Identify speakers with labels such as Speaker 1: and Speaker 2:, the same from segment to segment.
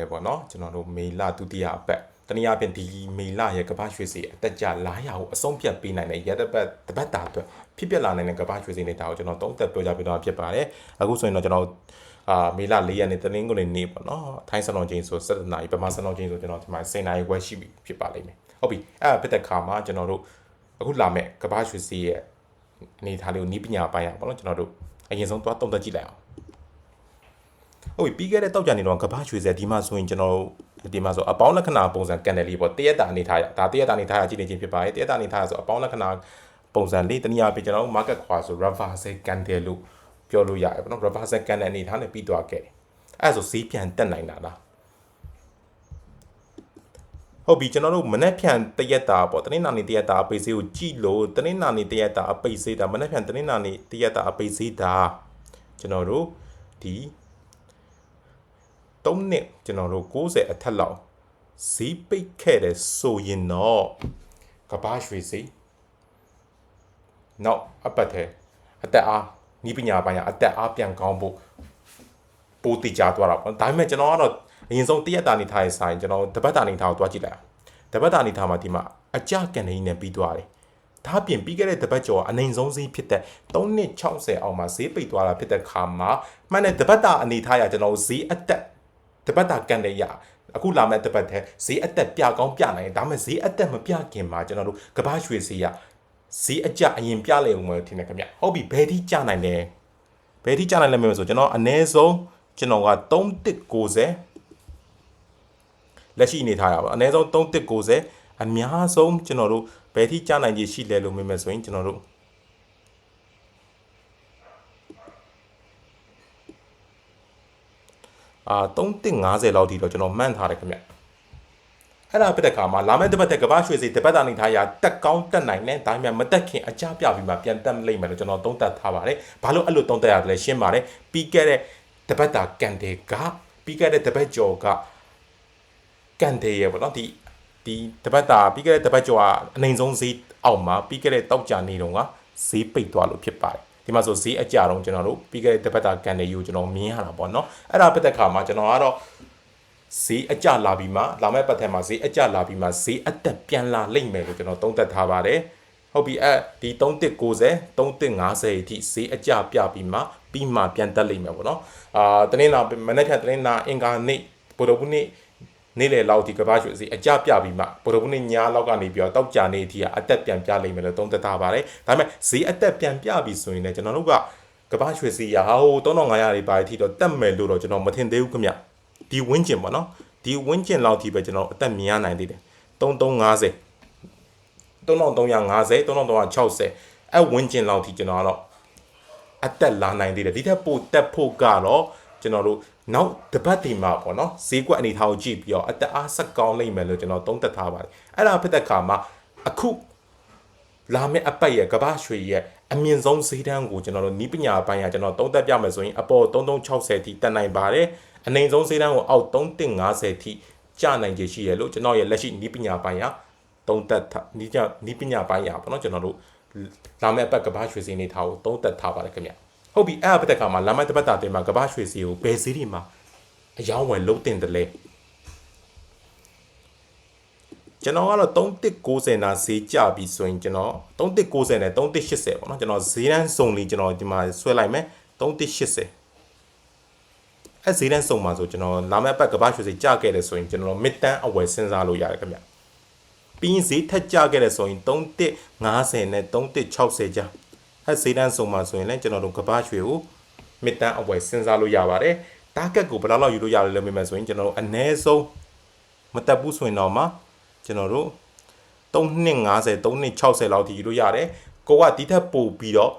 Speaker 1: ပဲပေါ့နော်ကျွန်တော်တို့မေလဒုတိယအပတ်တနည်းအားဖြင့်ဒီမေလရဲ့ကမ္ဘာရွှေစီအတက်ကြလာရကိုအဆုံးဖြတ်ပေးနိုင်တဲ့ရတပတ်တပတ်တာအတွက်ဖြစ်ပျက်လာနိုင်တဲ့ကမ္ဘာရွှေစီနေတာကိုကျွန်တော်သုံးသက်ပြောကြပြတော့ဖြစ်ပါတယ်အခုဆိုရင်တော့ကျွန်တော်အာမေလ၄ရက်နေ့တနင်္ဂနွေနေ့ပေါ့နော်ထိုင်းစံတော်ချိန်ဆို7နာရီပမာစံတော်ချိန်ဆိုကျွန်တော်ဒီမှာ10နာရီခွဲရှိပြီဖြစ်ပါလိမ့်မယ်ဟုတ်ပြီအဲ့ဒါဖြစ်တဲ့ခါမှာကျွန်တော်တို့အခုလာမဲ့ကမ္ဘာရွှေစီရဲ့အနေထားလေးကိုနီးပညာပိုင်းရပေါ့နော်ကျွန်တော်တို့အရင်ဆုံးသွားတုံ့တက်ကြည့်လိုက်အောင် ဟုတ်ပြီပြီးခဲ့တဲ့တောက်ကြနေတော့ကဘာရွှေစဲဒီမှာဆိုရင်ကျွန်တော်တို့ဒီမှာဆိုအပေါင်းလက္ခဏာပုံစံကန်တယ်လေးပေါ့တရက်တာအနေထားရဒါတရက်တာအနေထားရကြည့်နေချင်းဖြစ်ပါတယ်တရက်တာအနေထားရဆိုအပေါင်းလက္ခဏာပုံစံလေးတနည်းအားဖြင့်ကျွန်တော်တို့ market ခွာဆို reverse ကန်တယ်လို့ပြောလို့ရတယ်ပေါ့နော် reverse ကန်တဲ့အနေထားနဲ့ပြီးသွားခဲ့တယ်အဲ့ဒါဆိုဈေးပြန်တက်နိုင်တာလားဟုတ်ပြီကျွန်တော်တို့မနေ့ဖြန်တရက်တာပေါ့တနင်္လာနေ့တရက်တာအပိတ်ဈေးကိုကြည့်လို့တနင်္လာနေ့တရက်တာအပိတ်ဈေးတာမနေ့ဖြန်တနင်္လာနေ့တရက်တာအပိတ်ဈေးတာကျွန်တော်တို့ဒီ 3နှစ်ကျွန်တော်တို့60အထက်လောက်ဈေးပိတ်ခဲ့တယ်ဆိုရင်တော့ကဘာရွှေဈေးနောက်အပတ်ထဲအသက်အားနီးပညာပိုင်းကအသက်အားပြန်ကောင်းဖို့ပိုတည်ကြသွားတာပေါ့ဒါပေမဲ့ကျွန်တော်ကတော့အရင်ဆုံးတရက်တာနေထားရဲ့ဆိုင်ကျွန်တော်တပတ်တာနေထားကိုတွားကြည့်လိုက်အောင်တပတ်တာနေထားမှာဒီမှာအကြကန်နေနေပြီးသွားတယ်ဒါပြင်ပြီးခဲ့တဲ့တပတ်ကျော်အနိုင်ဆုံးဈေးဖြစ်တဲ့3.60အောင်မှာဈေးပိတ်သွားတာဖြစ်တဲ့ခါမှာမှန်တဲ့တပတ်တာအနေထားရကျွန်တော်ဈေးအတက် တပတ်တာကန်တဲ့ရအခုလာမဲ့တပတ်တဲ့ဈေးအသက်ပြကောင်းပြနိုင်တယ်ဒါပေမဲ့ဈေးအသက်မပြခင်မှာကျွန်တော်တို့ကဘာရွှေဈေးရဈေးအကြအရင်ပြလေဦးမယ်ထင်တယ်ခင်ဗျဟုတ်ပြီဘယ်ထိကျနိုင်လဲဘယ်ထိကျနိုင်လဲမလို့ဆိုကျွန်တော်အ ਨੇ ဆုံးကျွန်တော်က3190လက်ရှိအနေထားရပါအ ਨੇ ဆုံး3190အများဆုံးကျွန်တော်တို့ဘယ်ထိကျနိုင်ခြေရှိလဲလို့မေးမယ်ဆိုရင်ကျွန်တော်တို့ အာ3150လောက်ထိတော့ကျွန်တော်မှန်းထားတယ်ခင်ဗျအဲ့ဒါပြတဲ့ခါမှာလာမယ့်တစ်ပတ်တက်ကဘာရွှေစီတစ်ပတ်တာနေထားရတက်ကောင်းတက်နိုင်တယ်ဒါပေမဲ့မတက်ခင်အကြပြပြီးမှပြန်တက်လိမ့်မယ်လို့ကျွန်တော်သုံးသပ်ထားပါတယ်ဘာလို့အဲ့လိုသုံးသပ်ရတယ်လဲရှင်းပါတယ်ပြီးခဲ့တဲ့တစ်ပတ်တာကန်တယ်ကပြီးခဲ့တဲ့တစ်ပတ်ကျော်ကကန်တယ်ရပေါ့နော်ဒီဒီတစ်ပတ်တာပြီးခဲ့တဲ့တစ်ပတ်ကျော်ကအနိုင်ဆုံးဈေးအောက်မှာပြီးခဲ့တဲ့တောက်ကြနေတော့ကဈေးပိတ်သွားလို့ဖြစ်ပါတယ် ဒီမှာဆိုဈေးအကြတော့ကျွန်တော်တို့ပြီးခဲ့တဲ့တစ်ပတ်တာကန်တယ်ယူကျွန်တော်မြင်ရတာပေါ့နော်အဲ့ဒါပြတဲ့ခါမှာကျွန်တော်ကတော့ဈေးအကျလာပြီးမှလာမယ့်ပတ်ထက်မှာဈေးအကျလာပြီးမှဈေးအသက်ပြန်လာလိမ့်မယ်လို့ကျွန်တော်သုံးသပ်ထားပါတယ်ဟုတ်ပြီအဲ့ဒီ3190 3150အထိဈေးအကျပြပြီးမှပြီးမှပြန်တက်လိမ့်မယ်ပေါ့နော်အာတနင်္လာမနေ့ဖြန်တနင်္လာအင်္ဂါနေ့ဗုဒ္ဓဘုနေ့ နေ့လေလောက်ဒီကဘာရွှေစီအကြပြပြီးမှဗုဒ္ဓဘုနေ့ညလောက်ကနေပြီးတော့တောက်ကြနေအထိကအသက်ပြန်ပြလိမ့်မယ်လို့သုံးသပ်ထားပါတယ်ဒါပေမဲ့ဈေးအသက်ပြန်ပြပြီဆိုရင်လည်းကျွန်တော်တို့ကကဘာရွှေစီရဟာဟို3500တွေပါအထိတော့တက်မယ်လို့တော့ကျွန်တော်မထင်သေးဘူးခင်ဗျဒီဝင်းကျင်ပေါ့နော်ဒီဝင်းကျင်လောက်ထိပဲကျွန်တော်အသက်မြင်ရနိုင်သေးတယ်3350 3350 3360အဲ့ဝင်းကျင်လောက်ထိကျွန်တော်ကတော့အသက်လာနိုင်သေးတယ်ဒီထက်ပိုတက်ဖို့ကတော့ကျွန်တော်တို့ နောက်တပတ်ဒီမှာပေါ့နော်ဈေးကွက်အနေထားကိုကြည့်ပြီးတော့အသက်အားဆက်ကောင်းလိမ့်မယ်လို့ကျွန်တော်သုံးသပ်ထားပါတယ်အဲ့ဒါဖြစ်တဲ့ခါမှာအခုလာမယ့်အပတ်ရဲ့ကဘာရွှေရဲ့အမြင့်ဆုံးဈေးတန်းကိုကျွန်တော်တို့နီးပညာပိုင်းကကျွန်တော်သုံးသပ်ပြမယ်ဆိုရင်အပေါ်3360ထိတက်နိုင်ပါတယ်အနိုင်ဆုံးဈေးတန်းကိုအောက်3150ထိကျနိုင်ခြေရှိရလို့ကျွန်တော်ရဲ့လက်ရှိနီးပညာပိုင်းကသုံးသပ်ထားနီးကြနီးပညာပိုင်းရပါတော့ကျွန်တော်တို့လာမယ့်အပတ်ကဘာရွှေစည်းနေထားကိုသုံးသပ်ထားပါတယ်ခင်ဗျ ဟုတ်ပြီအဲ့အပတ်တက်ကမှာလာမယ့်တစ်ပတ်တာတင်မှာကဘာရွှေစည်းကိုဘယ်ဈေးတွေမှာအယောင်းဝယ်လုံးတင်တယ်လဲကျွန်တော်ကတော့3190နာဈေးကြပြီဆိုရင်ကျွန်တော်3190နဲ့3180ပေါ့နော်ကျွန်တော်ဈေးတန်းစုံလေးကျွန်တော်ဒီမှာဆွဲလိုက်မယ်3180အဲဈေးတန်းစုံမှာဆိုကျွန်တော်လာမယ့်ဘက်ကဘာရွှေစီကြခဲ့တယ်ဆိုရင်ကျွန်တော် mid တန်းအဝယ်စဉ်းစားလို့ရတယ်ခင်ဗျပြီးရင်ဈေးထက်ကြခဲ့တယ်ဆိုရင်3150နဲ့3160ကြား အဲဈေးတန်းစုံမှာဆိုရင်လည်းကျွန်တော်တို့ကဘာရွှေကို mid တန်းအဝယ်စဉ်းစားလို့ရပါတယ် target ကိုဘယ်လောက်လောက်ယူလို့ရလဲလို့မေးမယ်ဆိုရင်ကျွန်တော်တို့အနည်းဆုံးမတက်ဘူးဆိုရင်တော့မှကျွန်တော်တို့3250 3260လောက်ထိယူလို့ရတယ်ကိုကဒီထက်ပိုပြီးတော့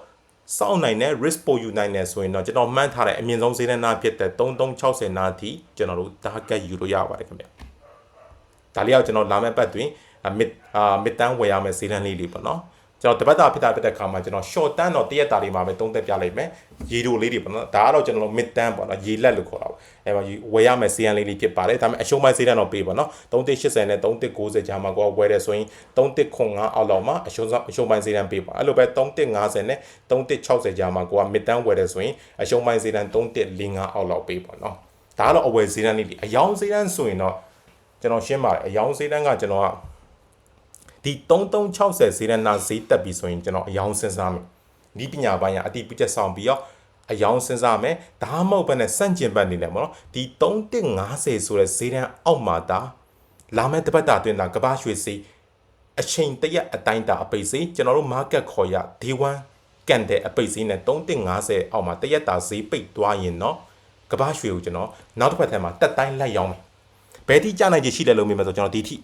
Speaker 1: စောင့်နိုင်တဲ့ risk ပိုယူနိုင်တယ်ဆိုရင်တော့ကျွန်တော်မှန်းထားတဲ့အမြင့်ဆုံးဈေးနှုန်းဖြစ်တဲ့3360နာထိကျွန်တော်တို့ target ယူလို့ရပါတယ်ခင်ဗျဒါလေးကကျွန်တော်လာမယ့်ပတ်တွင် mid အာ mid တန်းဝယ်ရမယ့်ဈေးနှုန်းလေးလေးပေါ့နော် ကျွန်တော်တပတ်တာဖြစ်တာဖြစ်တဲ့ခါမှာကျွန်တော် short တန်းတော့တရက်တာလေးမှာပဲသုံးသက်ပြလိုက်မယ်ရေတိုလေးတွေပေါ့နော်ဒါကတော့ကျွန်တော် mid တန်းပေါ့နော်ရေလက်လို့ခေါ်တာပေါ့အဲမှာဝယ်ရမယ်ဈေးနှုန်းလေးလေးဖြစ်ပါတယ်ဒါပေမဲ့အရှုံးပိုင်းဈေးနှုန်းတော့ပေးပါနော်3180နဲ့3190ကြားမှာကိုဝယ်တယ်ဆိုရင်3195အောက်လောက်မှာအရှုံးအရှုံးပိုင်းဈေးနှုန်းပေးပါအဲ့လိုပဲ3150နဲ့3160ကြားမှာကိုက mid တန်းဝယ်တယ်ဆိုရင်အရှုံးပိုင်းဈေးနှုန်း3145အောက်လောက်ပေးပါနော်ဒါကတော့အဝယ်ဈေးတန်းလေးတွေအယောင်ဈေးတန်းဆိုရင်တော့ကျွန်တော်ရှင်းပါတယ်အယောင်ဈေးတန်းကကျွန်တော်က ဒီ3360ဈေးနဲ့နာဈေးတက်ပြီဆိုရင်ကျွန်တော်အယောင်စဉ်းစားမယ်ဒီပညာပိုင်းကအတိပိတက်ဆောင်ပြီးတော့အယောင်စဉ်းစားမယ်ဒါမှမဟုတ်ဘဲနဲ့စန့်ကျင်ဘက်နေလဲပေါ့နော်ဒီ3150ဆိုတဲ့ဈေးတန်းအောက်မှာဒါလာမယ့်တပတ်တာအတွင်းဒါကပ္ပရွှေစီအချိန်တရက်အတိုင်းတာအပိတ်စီကျွန်တော်တို့ market ခေါ်ရ day 1ကန်တဲ့အပိတ်စီနဲ့3150အောက်မှာတရက်တာဈေးပိတ်သွားရင်တော့ကပ္ပရွှေကိုကျွန်တော်နောက်တစ်ပတ်ထဲမှာတက်တိုင်းလိုက်ရောင်းမယ်ဘယ်တိကျနိုင်ချေရှိလဲလို့မြင်မယ်ဆိုကျွန်တော်ဒီထိ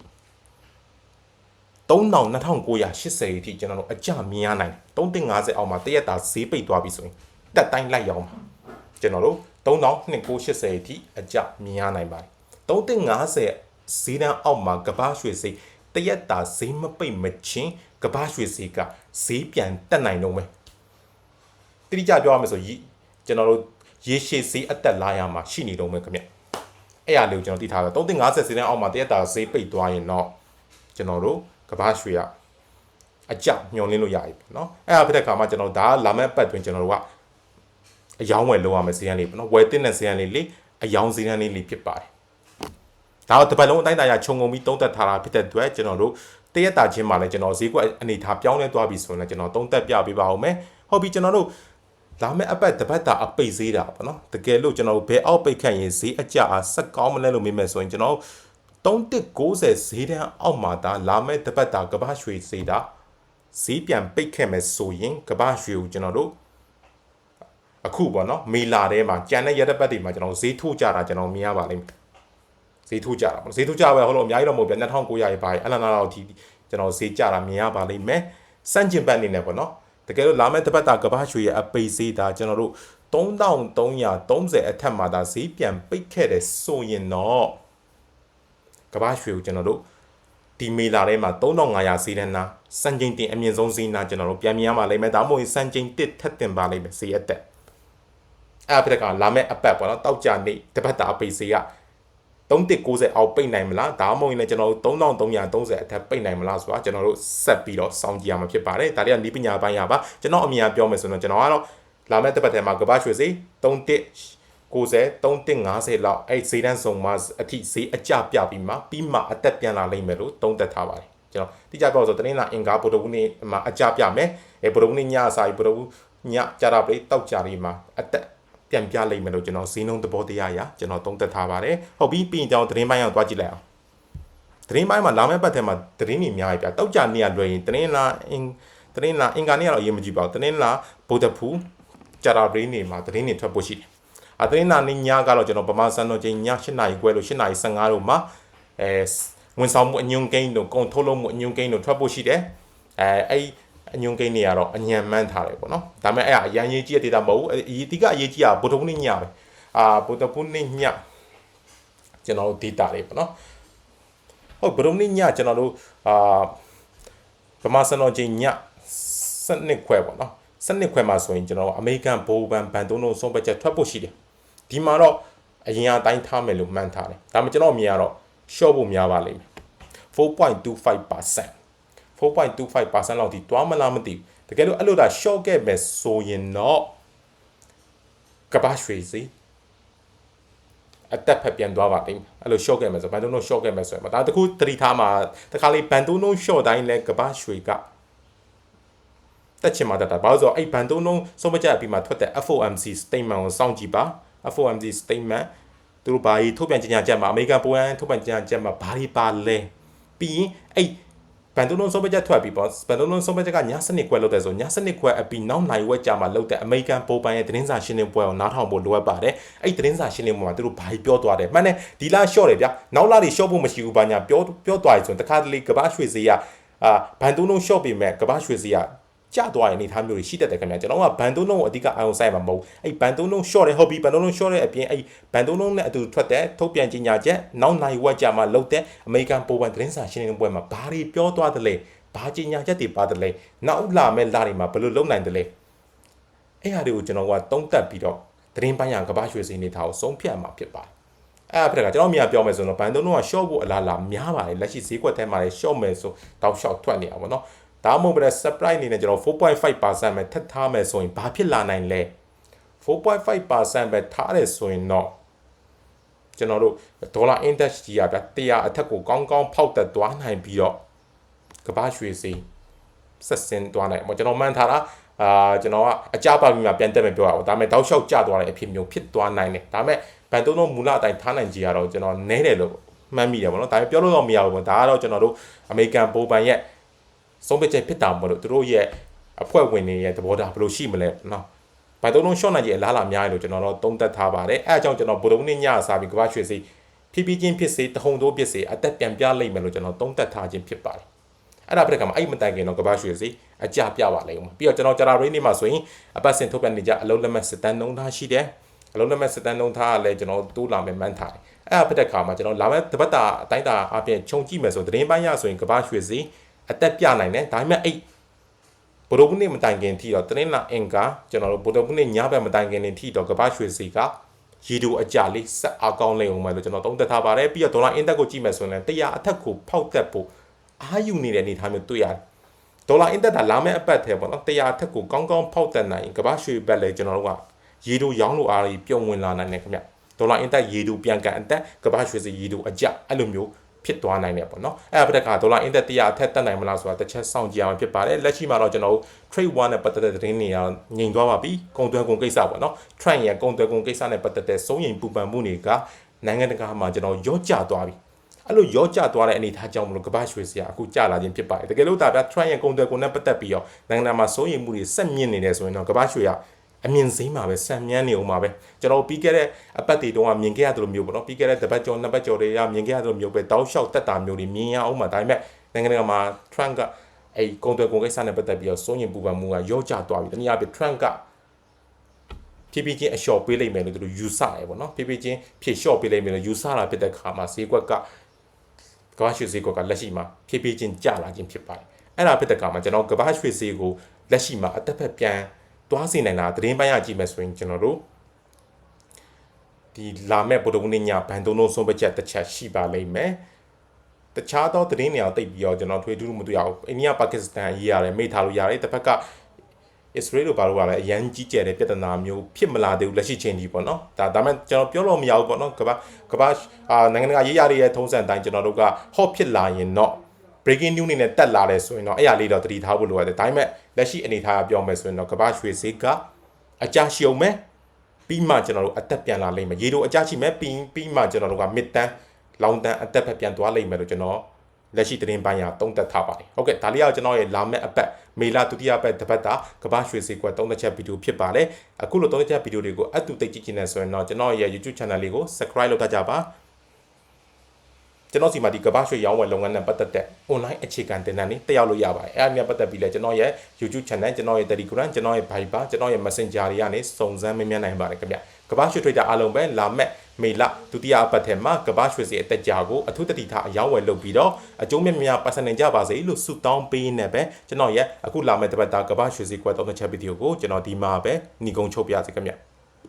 Speaker 1: 3980အထိကျွန်တော်တို့အကြမြင်ရနိုင်3150အောက်မှာတရက်တာဈေးပိတ်သွားပြီဆိုရင်တက်တိုင်းလိုက်ရောင်းပါကျွန်တော်တို့3280အထိအကြမြင်ရနိုင်ပါတယ်3150ဈေးတန်းအောက်မှာကဘာရွှေစိတ်တရက်တာဈေးမပိတ်မချင်းကဘာရွှေစိတ်ကဈေးပြန်တက်နိုင်တော့မယ်တိကျပြောရမယ်ဆိုရင်ကျွန်တော်တို့ရေရှည်ဈေးအတက်လာရမှာရှိနေတော့မယ်ခင်ဗျအဲ့ရလေးကိုကျွန်တော်သိထားတယ်350ဈေးတန်းအောက်မှာတရက်တာဈေးပိတ်သွားရင်တော့ကျွန်တော်တို့ ကဘာရွှေကအကြညှော်လင်းလို့ရပြီပေါ့နော်အဲ့ဒါဖြစ်တဲ့ခါမှာကျွန်တော်ဒါလာမဲ့ပတ်တွင်ကျွန်တော်တို့ကအယောင်းဝယ်လုပ်ရမယ်ဈေးရန်လေးပေါ့နော်ဝယ်တင်တဲ့ဈေးရန်လေးလေအယောင်းဈေးရန်လေးလေးဖြစ်ပါတယ်ဒါတော့တစ်ပတ်လုံးအတိုင်းအတာခြုံငုံပြီးတုံးသက်ထားတာဖြစ်တဲ့အတွက်ကျွန်တော်တို့တရက်တာချင်းမှာလည်းကျွန်တော်ဈေးကွက်အနေထားပြောင်းလဲသွားပြီဆိုရင်လည်းကျွန်တော်တုံးသက်ပြပေးပါဦးမယ်ဟုတ်ပြီကျွန်တော်တို့လာမယ့်အပတ်တပတ်တာအပိတ်ဈေးတာပေါ့နော်တကယ်လို့ကျွန်တော်တို့ဘယ်အောက်ပိတ်ခန့်ရင်ဈေးအကျအားဆက်ကောင်းမလဲလို့မေးမယ်ဆိုရင်ကျွန်တော် 3190ဈေးတန်းအောက်မှာဒါလာမယ့်တပတ်တာကဘာရွှေဈေးတာဈေးပြန်ပိတ်ခဲ့မယ်ဆိုရင်ကဘာရွှေကိုကျွန်တော်တို့အခုပေါ့နော်မေလာထဲမှာကြံတဲ့ရက်တစ်ပတ်တွေမှာကျွန်တော်ဈေးထိုးကြတာကျွန်တော်မြင်ရပါလိမ့်မယ်ဈေးထိုးကြတာပေါ့ဈေးထိုးကြပဲဟုတ်လို့အများကြီးတော့မဟုတ်ဗျ2900ရေပါအလနာတော့ဒီကျွန်တော်ဈေးကြတာမြင်ရပါလိမ့်မယ်စန့်ကျင်ဘက်အနေနဲ့ပေါ့နော်တကယ်လို့လာမယ့်တစ်ပတ်တာကဘာရွှေရဲ့အပိတ်ဈေးဒါကျွန်တော်တို့3330အထက်မှာဒါဈေးပြန်ပိတ်ခဲ့တယ်ဆိုရင်တော့ ကဘာရွှေကိုကျွန်တော်တို့ဒီမေလာထဲမှာ3500စီးတဲ့နာစံချိန်တင်အမြင့်ဆုံးစီးနာကျွန်တော်တို့ပြန်မြင်ရမှာလိမ့်မယ်ဒါမှမဟုတ်စံချိန်တစ်ထက်တင်ပါလိမ့်မယ်စီးရက်တက်အဲ့ဖက်ကလာမဲ့အပတ်ပေါ့နော်တောက်ကြနေတပတ်တာအပိတ်စီးက3190အောက်ပိတ်နိုင်မလားဒါမှမဟုတ်ရင်လည်းကျွန်တော်တို့3330အထက်ပိတ်နိုင်မလားဆိုတာကျွန်တော်တို့ဆက်ပြီးတော့စောင့်ကြည့်ရမှာဖြစ်ပါတယ်ဒါတွေကနီးပညာပိုင်းရပါကျွန်တော်အမြင်အပြောမယ်ဆိုတော့ကျွန်တော်ကတော့လာမဲ့တပတ်ထဲမှာကဘာရွှေစီ31 90 3150လောက်အဲ့ဈေးတန်းစုံမှာအထိဈေးအကျပြပြီးမှပြီးမှအသက်ပြန်လာလိမ့်မယ်လို့သုံးသပ်ထားပါတယ်ကျွန်တော်တိကျပြောဆိုတနင်္လာအင်္ဂါဗုဒ္ဓဘူးနေ့မှာအကျပြမယ်အဲဗုဒ္ဓဘူးနေ့ညစာဗုဒ္ဓဘူးညကြတာပရိတောက်ကြလေးမှာအသက်ပြန်ပြလိမ့်မယ်လို့ကျွန်တော်ဈေးနှုန်းသဘောတရားရကျွန်တော်သုံးသပ်ထားပါတယ်ဟုတ်ပြီပြီးရင်ကျွန်တော်သတင်းပိုင်းအောင်သွားကြည့်လိုက်အောင်သတင်းပိုင်းမှာလာမယ့်ပတ်ထဲမှာသတင်းတွေအများကြီးပြတောက်ကြနေ့ကလွယ်ရင်တနင်္လာအင်သတင်းလာအင်္ဂါနေ့ကတော့အရေးမကြီးပါဘူးတနင်္လာဗုဒ္ဓဖူကြတာပရိနေ့မှာသတင်းတွေထွက်ဖို့ရှိတယ် အသင်းနာနေ့ညကတော့ကျွန်တော်ဗမာစံတော်ချိန်ည8နာရီခွဲလို့8နာရီ15လို့မှာအဲဝန်ဆောင်မှုအညွန်ကိန်းတို့ကုန်ထုတ်လုပ်မှုအညွန်ကိန်းတို့ထွက်ဖို့ရှိတယ်အဲအဲ့အညွန်ကိန်းတွေကတော့အညံမှန်းထားတယ်ပေါ့နော်ဒါပေမဲ့အဲ့ဒါအရန်ရေးကြီးတဲ့ data မဟုတ်ဘူးအဒီကအရေးကြီးတာဗုဒ္ဓဘုနေ့ညပဲအာဗုဒ္ဓဘုနေ့ညကျွန်တော်တို့ data တွေပေါ့နော်ဟုတ်ဗုဒ္ဓဘုနေ့ညကျွန်တော်တို့အာဗမာစံတော်ချိန်ည7ခွဲပေါ့နော်7ခွဲမှာဆိုရင်ကျွန်တော်အမေရိကန်ဘိုးဘန်ဘန်တုံးတို့ဆုံးဖြတ်ချက်ထွက်ဖို့ရှိတယ် ဒီမှာတော့အရင်အတိုင်းထားမယ်လို့မှန်းထားတယ်ဒါမှကျွန်တော်မြင်ရတော့ short ဖို့များပါလိမ့်မယ်4.25% 4.25%လောက်ထိတွားမလားမသိဘူးတကယ်လို့အဲ့လိုဒါ short ခဲ့မယ်ဆိုရင်တော့ကဘာရွှေစီအတက်ဖက်ပြန်သွားပါလိမ့်မယ်အဲ့လို short ခဲ့မယ်ဆိုဘန်တိုးနို short ခဲ့မယ်ဆိုရင်ဒါတခုသတိထားမှာတခါလေးဘန်တိုးနို short တိုင်းလဲကဘာရွှေကတက်ချင်မှာတက်တာဘာလို့ဆိုတော့အဲ့ဘန်တိုးနိုဆုံးမကြပြီးမှထွက်တဲ့ FOMC statement ကိုစောင့်ကြည့်ပါ FOMC statement သူတို့ဘာကြီးထုတ်ပြန်ကြေညာချက်မှာအမေရိကန်ပိုအန်ထုတ်ပြန်ကြေညာချက်မှာဘာတွေပါလဲပြီးရင်အဲ့ဘန်တိုလုံးဆုံးဖြတ်ချက်ထွက်ပြီးပေါ့ဘန်တိုလုံးဆုံးဖြတ်ချက်ကညစနစ်ခွဲလုပ်တဲ့ဆိုညစနစ်ခွဲအပြီးနောက်နိုင်ဝက်ကြာမှာလုပ်တဲ့အမေရိကန်ပိုပန်ရဲ့သတင်းစာရှင်းလင်းပွဲကိုနားထောင်ဖို့လိုအပ်ပါတယ်အဲ့သတင်းစာရှင်းလင်းပွဲမှာသူတို့ဘာကြီးပြောသွားတယ်မှန်တယ်ဒီလားရှော့တယ်ဗျာနောက်လာတွေရှော့ဖို့မရှိဘူးဘာညာပြောပြောသွားပြီဆိုရင်တခါတလေကဘာရွှေစည်းကအာဘန်တိုလုံးရှော့ပေမဲ့ကဘာရွှေစည်းက ကျသွားတဲ့အနေအထားမျိုးတွေရှိတတ်တယ်ခင်ဗျာကျွန်တော်ကဘန်တုံးလုံးကိုအဓိကအာရုံစိုက်မှာမဟုတ်အဲ့ဘန်တုံးလုံး short တဲ့ hobby ဘန်တုံးလုံး short တဲ့အပြင်အဲ့ဘန်တုံးလုံးနဲ့အတူထွက်တဲ့ထုတ်ပြန်ကြေညာချက်နောက်နိုင်ဝက်ကြမှာလုပ်တဲ့အမေရိကန်ပိုပန်သတင်းစာရှင်းလင်းပွဲမှာဘာတွေပြောသွားတယ်လဲဘာကြေညာချက်တွေပါတယ်လဲနောက်လာမဲ့လာတွေမှာဘယ်လိုလုပ်နိုင်တယ်လဲအဲ့ဟာတွေကိုကျွန်တော်ကတုံးတက်ပြီးတော့သတင်းပိုင်းရကဘာရွှေစင်းနေတာကိုစုံဖြတ်မှာဖြစ်ပါတယ်အဲ့အဖက်ကကျွန်တော်မြန်ပြောမယ်ဆိုတော့ဘန်တုံးလုံးက short ဖို့အလားလာများပါတယ်လက်ရှိဈေးကွက်ထဲမှာလည်း short မယ်ဆိုတောက်လျှောက်ထွက်နေတာပေါ့နော် ဒါမှမဟုတ်ပဲ surprise အနေနဲ့ကျွန်တော်4.5%ပဲထပ်ထားမယ်ဆိုရင်ဘာဖြစ်လာနိုင်လဲ4.5%ပဲထားတယ်ဆိုရင်တော့ကျွန်တော်တို့ဒေါ်လာ index ကြီးကဗျ100အထက်ကိုကောင်းကောင်းဖောက်တက်သွားနိုင်ပြီးတော့ကမ္ဘာရွှေစီဆက်စင်သွားနိုင်ပေါ့ကျွန်တော်မှန်းထားတာအာကျွန်တော်ကအကြပါပြီးမှပြန်တက်မယ်ပြောတာပေါ့ဒါပေမဲ့တောက်လျှောက်ကျသွားတဲ့အဖြစ်မျိုးဖြစ်သွားနိုင်တယ်ဒါပေမဲ့ဘန်တုံးတို့မူလအတိုင်းထားနိုင်ကြရတော့ကျွန်တော်နဲတယ်လို့မှန်းမိတယ်ပေါ့နော်ဒါပေမဲ့ပြောလို့တော့မရဘူးပေါ့ဒါကတော့ကျွန်တော်တို့အမေရိကန်ပိုးပန်ရဲ့ ဆုံးဖြတ်ချက်ဖြစ်တာမဟုတ်လို့သူတို့ရဲ့အဖွဲ့ဝင်တွေရဲ့သဘောထားဘယ်လိုရှိမလဲနော်ဘန်တုံးတို့ရှော့နိုင်ကြီးအလားလာများတယ်လို့ကျွန်တော်တို့သုံးသပ်ထားပါတယ်အဲအကြောင်းကျွန်တော်ဗုဒ္ဓနေ့ညစားပြီးကမ္ဘာရွှေစီဖြည်းဖြည်းချင်းဖြစ်စေတဟုန်တိုးဖြစ်စေအသက်ပြန်ပြလိမ့်မယ်လို့ကျွန်တော်သုံးသပ်ထားခြင်းဖြစ်ပါတယ်အဲ့ဒါပြတဲ့ကမှာအဲ့မတိုင်ခင်တော့ကမ္ဘာရွှေစီအကြပြပါလိမ့်ဦးပြီးတော့ကျွန်တော်ဂျာရာရင်းနေမှာဆိုရင်အပတ်စဉ်ထုတ်ပြန်နေကြအလုံးလက်မဲ့စစ်တမ်းနှုံးသားရှိတယ်အလုံးလက်မဲ့စစ်တမ်းနှုံးသားကလည်းကျွန်တော်တိုးလာမယ်မှန်းထားတယ်အဲ့ဒါပြတဲ့ခါမှာကျွန်တော်လာမဲ့တပတ်တာအတိုင်းတာအပြင်ခြုံကြည့်မယ်ဆိုသတင်းပိုင်းရဆိုရင်ကမ္ဘာရွှေစီ အသက်ပြနိုင်တယ်ဒါပေမဲ့အဲ့ဘရိုဘူးနေမတိုင်ခင်ထိတော့တင်းလာအင်ကာကျွန်တော်တို့ဘရိုဘူးနေညဘက်မတိုင်ခင်ထိတော့ကမ္ဘာရွှေစီကရီဒူအကြလေးဆက်အကောင်းလိမ့်အောင်မယ်လို့ကျွန်တော်သုံးသပ်ထားပါတယ်ပြီးတော့ဒေါ်လာအင်တက်ကိုကြည့်မယ်ဆိုရင်လည်း100အထက်ကိုဖောက်တက်ဖို့အာယူနေတဲ့အနေအထားမျိုးတွေ့ရတယ်ဒေါ်လာအင်တက်တာလာမယ့်အပတ်ထဲပေါ့နော်100အထက်ကိုကောင်းကောင်းဖောက်တက်နိုင်ကမ္ဘာရွှေဘက်လည်းကျွန်တော်တို့ကရီဒူရောင်းလို့အားကြီးပြုံဝင်လာနိုင်တယ်ခင်ဗျဒေါ်လာအင်တက်ရီဒူပြန်ကန်အတက်ကမ္ဘာရွှေစီရီဒူအကြအဲ့လိုမျိုး ဖြစ်သွားနိုင်တယ်ပေါ့နော်အဲ့ဒါပြက်ကဒေါ်လာအင်တက်100အထက်တက်နိုင်မလားဆိုတာတစ်ချက်စောင့်ကြည့်အောင်ဖြစ်ပါတယ်လက်ရှိမှာတော့ကျွန်တော်တို့ trade one နဲ့ပတ်သက်တဲ့သတင်းတွေကတော့ငြိမ်သွားပါပြီကုန်သွယ်ကုန်ကိစ္စပေါ့နော် trend ရဲ့ကုန်သွယ်ကုန်ကိစ္စနဲ့ပတ်သက်တဲ့စိုးရိမ်ပူပန်မှုတွေကနိုင်ငံတကာမှာကျွန်တော်ရော့ကျသွားပြီအဲ့လိုရော့ကျသွားတဲ့အနေအထားကြောင့်မလို့ကမ္ဘာရွှေစရာအခုကျလာခြင်းဖြစ်ပါတယ်တကယ်လို့ဒါပြ trend ရဲ့ကုန်သွယ်ကုန်နဲ့ပတ်သက်ပြီးတော့နိုင်ငံတကာမှာစိုးရိမ်မှုတွေဆက်မြင့်နေတယ်ဆိုရင်တော့ကမ္ဘာရွှေက အမြင့်စိမ့်မှာပဲဆံမြန်းနေအောင်ပါပဲကျွန်တော်ပြီးခဲ့တဲ့အပတ်တွေတုန်းကမြင်ခဲ့ရသလိုမျိုးပေါ့နော်ပြီးခဲ့တဲ့တပတ်ကျော်နှစ်ပတ်ကျော်တွေကမြင်ခဲ့ရသလိုမျိုးပဲတောက်လျှောက်တက်တာမျိုးတွေမြင်ရအောင်မှာဒါပေမဲ့နိုင်ငံတကာမှာ Trump ကအဲကုန်သွယ်ကုန်ကိစ္စနဲ့ပတ်သက်ပြီးတော့စိုးရင်ပူပန်မှုကရော့ကျသွားပြီတနည်းအားဖြင့် Trump ကဖြည်းဖြည်းချင်းအလျှော့ပေးလိုက်မယ်လို့သူတို့ယူဆတယ်ပေါ့နော်ဖြည်းဖြည်းချင်းဖြည့်လျှော့ပေးလိုက်မယ်လို့ယူဆတာဖြစ်တဲ့ခါမှာဈေးကွက်ကကမ္ဘာရွှေဈေးကွက်ကလက်ရှိမှာဖြည်းဖြည်းချင်းကျလာခြင်းဖြစ်ပါတယ်အဲ့ဒါဖြစ်တဲ့ခါမှာကျွန်တော်ကမ္ဘာရွှေဈေးကိုလက်ရှိမှာအသက်ဖက်ပြန် သွားစီနိုင်တာသတင်းပိုင်းရကြည့်မယ်ဆိုရင်ကျွန်တော်တို့ဒီလာမဲ့ဗုဒ္ဓဝင်ညဘန်တုံလုံးဆုံးပချက်တစ်ချက်ရှိပါလိမ့်မယ်တခြားသောသတင်းတွေအောင်တိတ်ပြီးတော့ကျွန်တော်ထွေထူးမတွေ့ရဘူးအိန္ဒိယပါကစ္စတန်ရေးရတယ်မိထားလို့ရတယ်တစ်ဖက်ကအစ္စရေးလိုဘာလို့ကလည်းအရန်ကြီးကျယ်တဲ့ပြဿနာမျိုးဖြစ်မလာသေးဘူးလက်ရှိချိန်ကြီးပေါ့နော်ဒါဒါမှကျွန်တော်ပြောလို့မရဘူးပေါ့နော်ကဘာကဘာအာနိုင်ငံတကာရေးရရဲ့ထုံးစံတိုင်းကျွန်တော်တို့ကဟော့ဖြစ်လာရင်တော့ breaking news အနေနဲ့တက်လာတယ်ဆိုရင်တော့အဲ့ရလေးတော့တတိထားဖို့လိုရတယ်ဒါပေမဲ့လက်ရှိအနေအထားပြောမယ်ဆိုရင်တော့ကမ္ဘာရွှေဈေးကအကြရှုံမယ်ပြီးမှကျွန်တော်တို့အသက်ပြန်လာလိမ့်မယ်ရေတို့အကြရှိမယ်ပြီးပြီးမှကျွန်တော်တို့ကမစ်တန်းလောင်တန်းအသက်ဖက်ပြန်သွားလိမ့်မယ်လို့ကျွန်တော်လက်ရှိသတင်းပိုင်းရာသုံးသက်ထားပါတယ်ဟုတ်ကဲ့ဒါလေးကကျွန်တော်ရဲ့လာမယ့်အပတ်မေလဒုတိယပတ်တစ်ပတ်တာကမ္ဘာရွှေဈေးကွက်သုံးသက်ချက်ဗီဒီယိုဖြစ်ပါတယ်အခုလိုသုံးသက်ချက်ဗီဒီယိုတွေကိုအတူတိတ်ကြည့်နေဆိုရင်တော့ကျွန်တော်ရဲ့ YouTube channel လေးကို subscribe လုပ်ထားကြပါ ကျွန်တော်စီမှာဒီကမ္ဘာရွှေရောင်းဝယ်လုပ်ငန်းနဲ့ပတ်သက်တဲ့ online အခြေခံတင်နန်းလေးတက်ရောက်လို့ရပါတယ်အဲ့ဒါနဲ့ပတ်သက်ပြီးလဲကျွန်တော်ရဲ့ YouTube channel ကျွန်တော်ရဲ့ Telegram ကျွန်တော်ရဲ့ Viber ကျွန်တော်ရဲ့ Messenger တွေကနေစုံစမ်းမမြင်နိုင်ပါတယ်ခင်ဗျကမ္ဘာရွှေ trader အားလုံးပဲလာမဲ့မေလဒုတိယအပတ်ထဲမှာကမ္ဘာရွှေစီအတက်ကြာကိုအထူးတတိထားအယောင်းဝယ်လုပ်ပြီးတော့အကျိုးမြတ်များပတ်စံနိုင်ကြပါစေလို့ဆုတောင်းပေးနေပဲကျွန်တော်ရဲ့အခုလာမဲ့တပတ်တာကမ္ဘာရွှေစီကွက်သုံးချက်ဗီဒီယိုကိုကျွန်တော်ဒီမှာပဲညီကုံချုပ်ပြစေခင်ဗျ